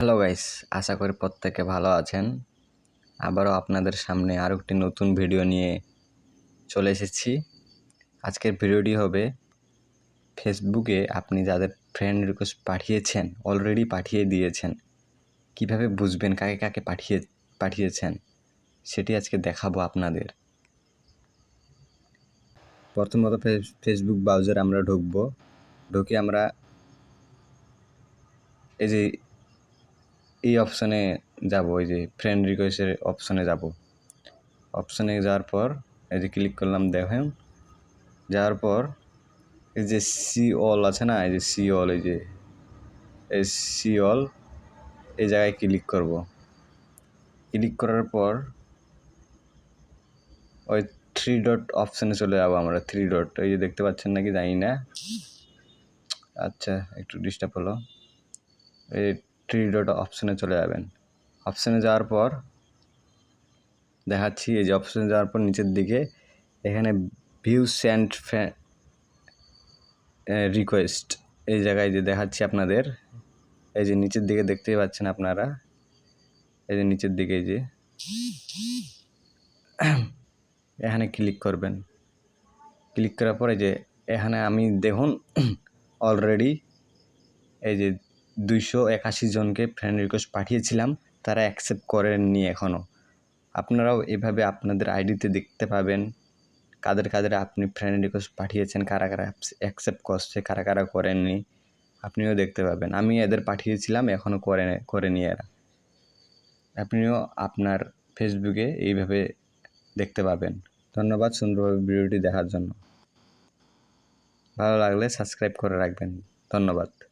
Hello guys আশা করি প্রত্যেকে ভালো আছেন। আবারও আপনাদের সামনে আরও একটি নতুন ভিডিও নিয়ে চলে এসেছি। আজকের ভিডিওটি হবে ফেসবুকে আপনি যাদের ফ্রেন্ড রিকোয়েস্ট পাঠিয়েছেন অলরেডি পাঠিয়ে দিয়েছেন, কীভাবে বুঝবেন কাকে কাকে পাঠিয়ে, পাঠিয়েছেন, সেটি আজকে দেখাবো আপনাদের। প্রথমত ফেস- ফেসবুক ব্রাউজার আমরা ঢুকবো। ঢুকে আমরা এই যে এই অপশানে যাব এই যে ফ্রেন্ড রিকোয়েস্টের অপশানে যাব। অপশানে যাওয়ার পর এই যে ক্লিক করলাম, দেখেন। যাওয়ার পর এই যে সি অল আছে না, এই যে সি অল এই যে এই সি অল এই জায়গায় ক্লিক করব। ক্লিক করার পর ওই থ্রি ডট অপশানে চলে যাব আমরা থ্রি ডট এই যে দেখতে পাচ্ছেন নাকি? জানি না। আচ্ছা একটু ডিস্টার্ব হলো। এই থ্রি ডট অপশানে চলে যাবেন। অপশানে যাওয়ার পর দেখাচ্ছি এই যে অপশানে যাওয়ার পর নিচের দিকে এখানে ভিউ সেন্ড রিকোয়েস্ট এই জায়গায় যে দেখাচ্ছি আপনাদের, এই যে নিচের দিকে দেখতেই পাচ্ছেন আপনারা, এই যে নিচের দিকে যে এখানে ক্লিক করবেন। ক্লিক করার পরে যে এখানে আমি দেখুন অলরেডি এই যে দুইশো একাশি জনকে ফ্রেন্ড রিকোয়েস্ট পাঠিয়েছিলাম, তারা অ্যাকসেপ্ট করেননি এখনও। আপনারাও এভাবে আপনাদের আইডিতে দেখতে পাবেন, কাদের কাদের আপনি ফ্রেন্ড রিকোয়েস্ট পাঠিয়েছেন, কারা কারা অ্যাকসেপ্ট করছে, কারা কারা করেননি, আপনিও দেখতে পাবেন। আমি এদের পাঠিয়েছিলাম, এখনও করে করেনি এরা। আপনিও আপনার ফেসবুকে এইভাবে দেখতে পাবেন। ধন্যবাদ সুন্দরভাবে ভিডিওটি দেখার জন্য। ভালো লাগলে সাবস্ক্রাইব করে রাখবেন। ধন্যবাদ।